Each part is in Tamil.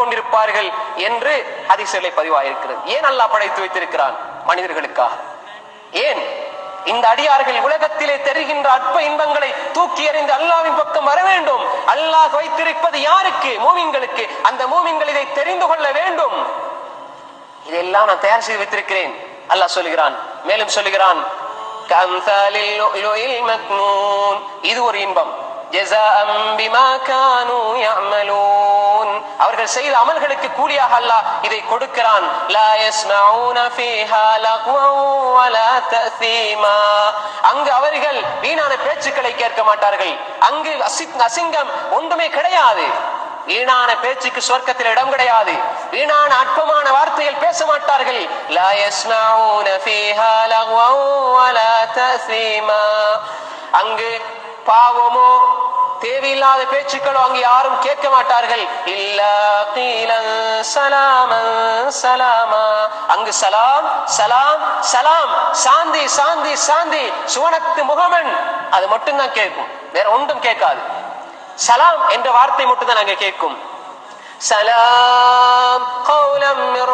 கொண்டிருப்பார்கள் என்று ஹதீசுகளை பதிவாயிருக்கிறது. ஏன் அல்லாஹ் படைத்து வைத்திருக்கிறான்? மனிதர்களுக்காக. ஏன்? இந்த அடியார்கள் உலகத்திலே தெரிகின்ற அற்ப இன்பங்களை தூக்கி எறிந்து அல்லாவின் பக்கம் வர வேண்டும். அல்லாஹ் வைத்திருப்பது யாருக்கு? மூமிங்களுக்கு அந்த மூமிங்கள் இதை தெரிந்து கொள்ள வேண்டும். இதெல்லாம் நான் தயார் செய்து வைத்திருக்கிறேன். அல்லாஹ் சொல்லுகிறான். மேலும் சொல்லுகிறான். இது ஒரு இன்பம். ஜெசா அம்பிமா கானு யஅமலூன். அவர்கள் செய்த அமல்களுக்கு கூலியாக அல்லாஹ் இதை கொடுக்கிறான். அங்கு அவர்கள் வீணான பேச்சுக்களை கேட்க மாட்டார்கள். அங்கு அசிங்கம் ஒன்றுமே கிடையாது. வீணான பேச்சுக்கு சொர்க்கத்தில் இடம் கிடையாது. வீணான அற்பமான வார்த்தைகள் பேச மாட்டார்கள். அங்கு பாவமோ தேவையில்லாத பேச்சுக்களோ அங்கு யாரும் கேட்க மாட்டார்கள். இல்லா கீலன் சலாமன் சலாமா. அங்கு சலாம் சலாம் சலாம். சாந்தி சாந்தி சாந்தி. சுவனத்து முகமன். அது மட்டும்தான் கேட்கும். வேற ஒன்றும் கேட்காது. சலாம் என்ற வார்த்தை மட்டும்தான் அங்க கேட்கும். சலாம் கௌலம் மிர்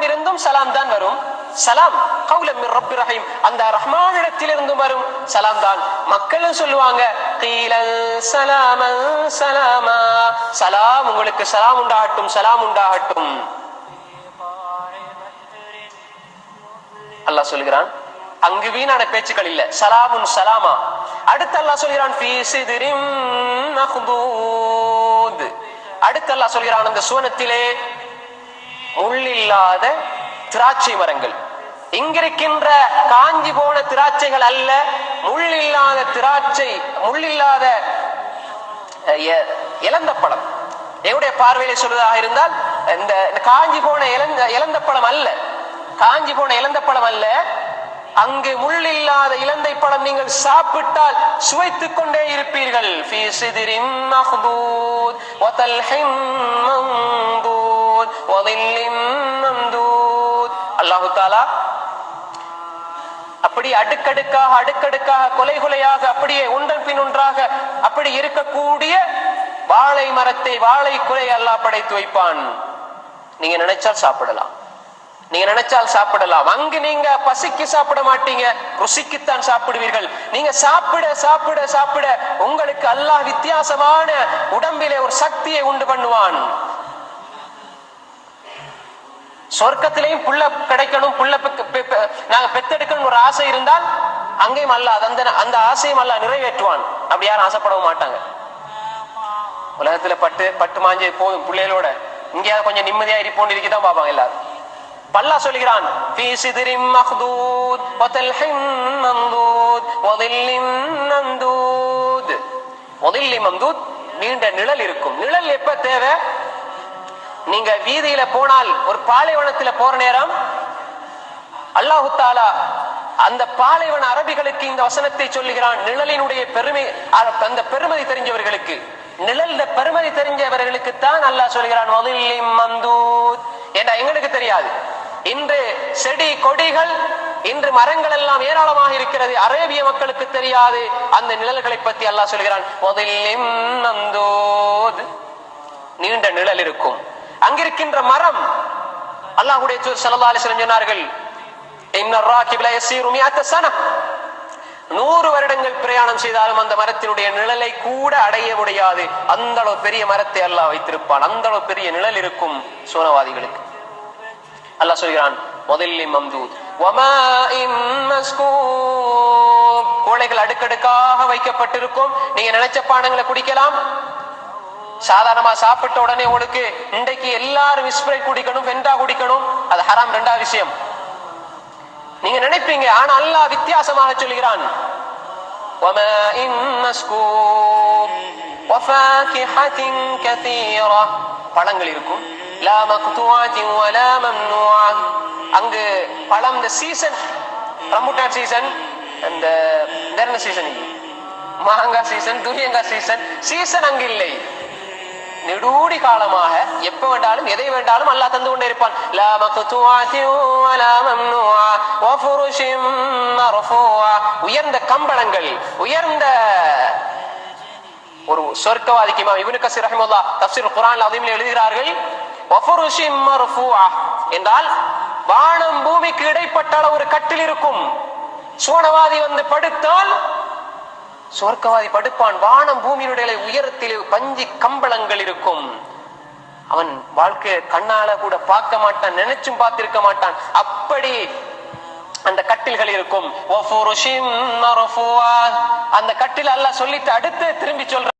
இருந்தும் சலாம் தான் வரும். சலாம் கவுலம் மிர் ரஹீம். அந்த ரஹ்மானிடத்தில் இருந்து வரும் சலாம் தான். மக்களும் சொல்லுவாங்க கீலன் சலாமன் சலாமா. சலாம் உங்களுக்கு சலாம் உண்டாகட்டும் சலாம் உண்டாகட்டும். அல்லாஹ் சொல்கிறான் அங்கு வீணான பேச்சுக்கள் இல்ல சலாமுன் சலாமா. அடுத்து அல்லாஹ் சொல்கிறான் "ஃபீ சித்ரின் மக்தூத்." அடுத்து அல்லாஹ் சொல்கிறான் அந்த சுவனத்திலே முள்ளில்லாத திராட்சை மரங்கள். இங்கிருக்கின்ற காஞ்சி போன திராட்சைகள் அல்ல முள்ளில்லாத திராட்சை முள்ளில்லாத இல்லாத இழந்த பழம். எங்களுடைய பார்வையில சொல்வதாக இருந்தால் இந்த இந்த காஞ்சி போன இழந்த இழந்த பழம் அல்ல. காஞ்சி போன இழந்த பழம் அல்ல. அங்கு முள்ளில்லாத இலந்தை பழம் நீங்கள் சாப்பிட்டால் சுவைத்துக் கொண்டே இருப்பீர்கள். சிதிரின் மம்தூத் அல்லாஹு தாலா அப்படி அடுக்கடுக்காக அடுக்கடுக்காக கொலை கொலையாக அப்படியே ஒன்றன் பின் ஒன்றாக அப்படி இருக்கக்கூடிய வாழை மரத்தை வாழை குலை அல்லாஹ் படைத்து வைப்பான். நீங்க நினைச்சால் சாப்பிடலாம். நீங்க நினைச்சால் சாப்பிடலாம். அங்கு நீங்க பசிக்கு சாப்பிட மாட்டீங்க ருசிக்குத்தான் சாப்பிடுவீர்கள். நீங்க சாப்பிட சாப்பிட சாப்பிட உங்களுக்கு அல்லாஹ் வித்தியாசமான உடம்பிலே ஒரு சக்தியை உண்டு பண்ணுவான். சொர்க்கத்திலையும் புள்ள கிடைக்கணும் புள்ள நாங்க பெத்தெடுக்கணும் ஒரு ஆசை இருந்தால் அங்கேயும் அல்ல அந்த அந்த ஆசையும் அல்ல நிறைவேற்றுவான். அப்படி யாரும் ஆசைப்படவும் மாட்டாங்க. உலகத்துல பட்டு பட்டு மாஞ்சே போதும் பிள்ளைகளோட. இங்கேயாவது கொஞ்சம் நிம்மதியா இருப்போம்னு இருக்கதான் பார்ப்பாங்க எல்லாரும். பல்லா சொல்கிறான் "ஃபீ சித்ரின் மக்தூத் வதல்ஹின் மம்தூத் வதில்லின் மம்தூத்." வதில்லி மம்தூத் நீண்ட நிழல் இருக்கும். நிழல் நீங்க வீதியில போனால் ஒரு பாலைவனத்துல போற நேரம் அல்லாஹு தாலா அந்த பாலைவன அரபிகளுக்கு இந்த வசனத்தை சொல்லுகிறான். நிழலினுடைய பெருமை அந்த பெருமதி தெரிஞ்சவர்களுக்கு. நிழல்ல பெருமதி தெரிஞ்சவர்களுக்கு தான் அல்லாஹ் சொல்கிறான் எங்களுக்கு தெரியாது. இன்று செடி கொடிகள் இன்று மரங்கள் எல்லாம் ஏராளமாக இருக்கிறது. அரேபிய மக்களுக்கு தெரியாது. அந்த நிழல்களை பத்தி அல்லாஹ் சொல்கிறான் நீண்ட நிழல் இருக்கும். அங்கிருக்கின்ற மரம். அல்லாஹுடைய தூதர் ஸல்லல்லாஹு சொன்னார்கள் இன்ன ராகிப் நூறு வருடங்கள் பிரயாணம் செய்தாலும் அந்த மரத்தினுடைய நிழலை கூட அடைய முடியாது. அந்த அளவு பெரிய மரத்தை அல்லாஹ் வைத்திருப்பான். அந்த அளவு பெரிய நிழல் இருக்கும் சோனவாதிகளுக்கு. அல்லாஹ் சொல்கிறான் முதலில் மம்தூத். கோழைகள் அடுக்கடுக்காக வைக்கப்பட்டிருக்கும். நீங்க நினைச்ச பானங்களை குடிக்கலாம். சாதாரணமா சாப்பிட்ட உடனே உங்களுக்கு இன்றைக்கு எல்லாரும் விஸ்பரை குடிக்கணும் வெண்டா குடிக்கணும். அது ஹராம் ரெண்டா விஷயம். நீங்க நினைப்பீங்க ஆனா அல்லாஹ் வித்தியாசமாக சொல்கிறான். பழங்கள் இருக்கும். அங்கு பழம் இந்த சீசன் ரம்புட்டான் சீசன் அந்த சீசன் மாங்காய் சீசன் துரியங்காய் சீசன் சீசன் அங்கு இல்லை. நெடூடி காலமாக எப்ப வேண்டாலும் எதை வேண்டாலும் அல்லாஹ் தந்து கொண்டே இருப்பான். லா வலா மம்னுஆ மர்ஃபூஆ உயர்ந்த கம்பளங்கள் உயர்ந்த ஒரு சொர்க்கவாதிக்கு இமாம் இப்னு கசீர் ரஹிமஹுல்லாஹ் தஃப்சீர் குர்ஆன் அதீமில் எழுதுகிறார்கள் வஃபுருஷின் மர்ஃபூஆ என்றால் வானம் பூமிக்கு இடைப்பட்ட ஒரு கட்டில் இருக்கும். சோனவாதி வந்து படுத்தால் சொர்க்கவாதி படுப்பான். வானம் பூமியினுடைய உயரத்தில் பஞ்சி கம்பளங்கள் இருக்கும். அவன் வாழ்க்கை கண்ணால கூட பார்க்க மாட்டான் நினைச்சும் பார்த்திருக்க மாட்டான். அப்படி அந்த கட்டில்கள் இருக்கும். அந்த கட்டில் அல்ல சொல்லிட்டு அடுத்து திரும்பி சொல்ற